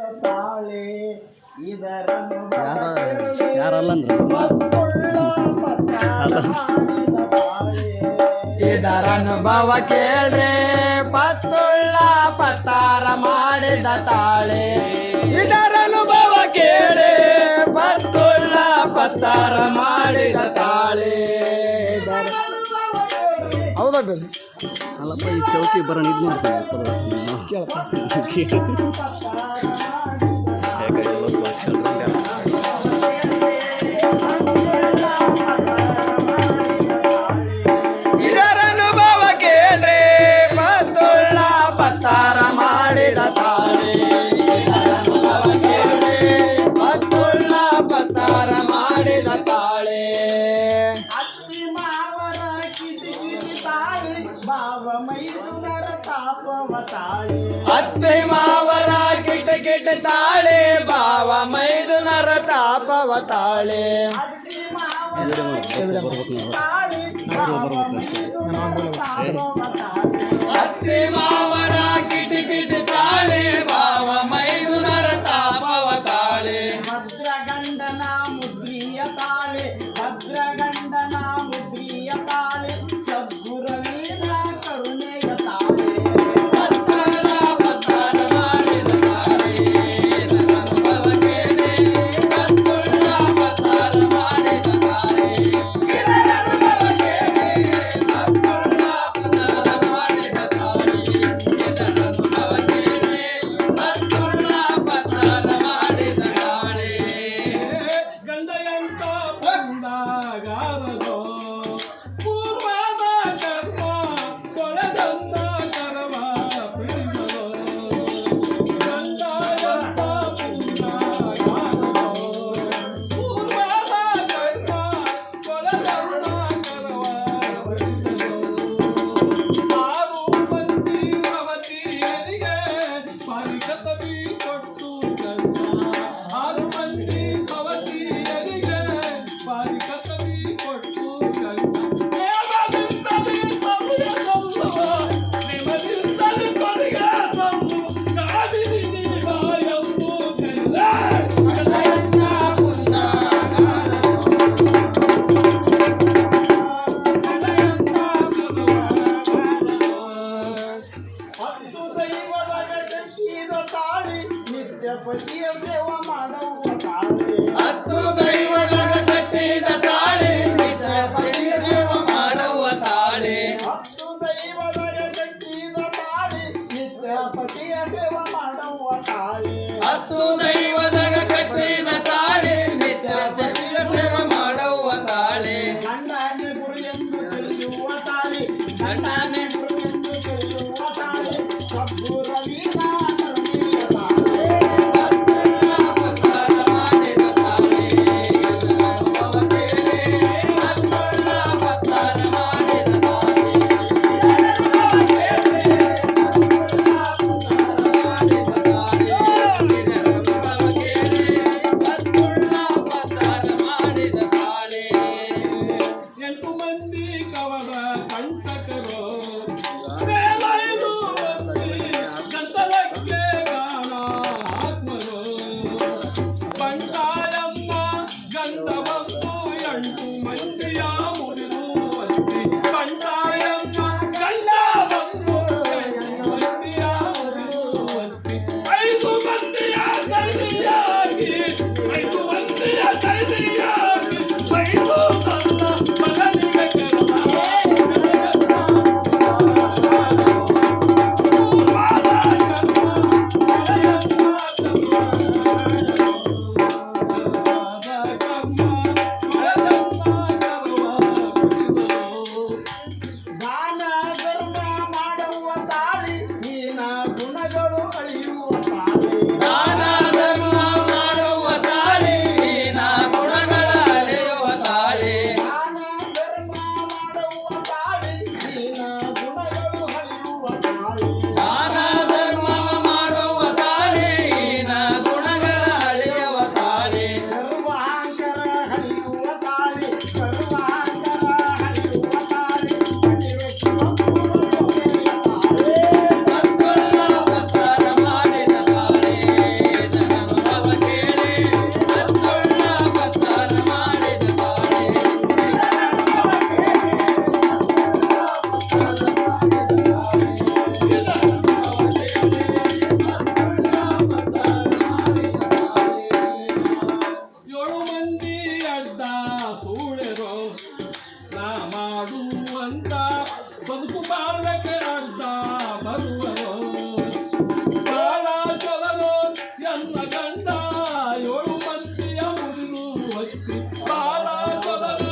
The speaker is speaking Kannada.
ತಾಳೆ ಕೇಳ್ರೆ ಪತ್ತುಳ್ಳ ಪತ್ತಾರ ಮಾಡಿದ ತಾಳೆ. ಇದರನುಭವ ಕೇಳ್ರೆ ಪತ್ತುಳ್ಳ ಪತ್ತಾರ ಮಾಡಿದ ತಾಳೆ. ಹೌದಾ అలా పోయి ಚೌಕಿ ಬರೋಣ ఇది ಮಾಡ್ತಾರೆ ಅತ್ತೆ ಮಾವರ ಕಿಟ ಕಿಟ ತಾಳೆ ಬಾವ ಮೈದುನರ ತಾಪವ ತಾಳೆ. ಅತ್ತೆ ಮಾವರ ಕಿಟ ಕಿಟ ಹತ್ತು ದೈವದಾಗ ಕಟ್ಟಿದ ತಾಳೆ, ನಿತ್ಯ ಸತಿಯ ಸೇವೆ ಮಾಡುವ ತಾಳೆ. ಗುರು ಎಂದು ತಿಳಿಯುವ ಗುರು ಎಂದು ತಿಳಿಯುವ ಕಂಟಕರೋ ಬಂಟಾಳಮ್ಮ ಗಂಧವಂತು ಎಂಟು ಮಂದಿಯಾಮೋ পালা চলা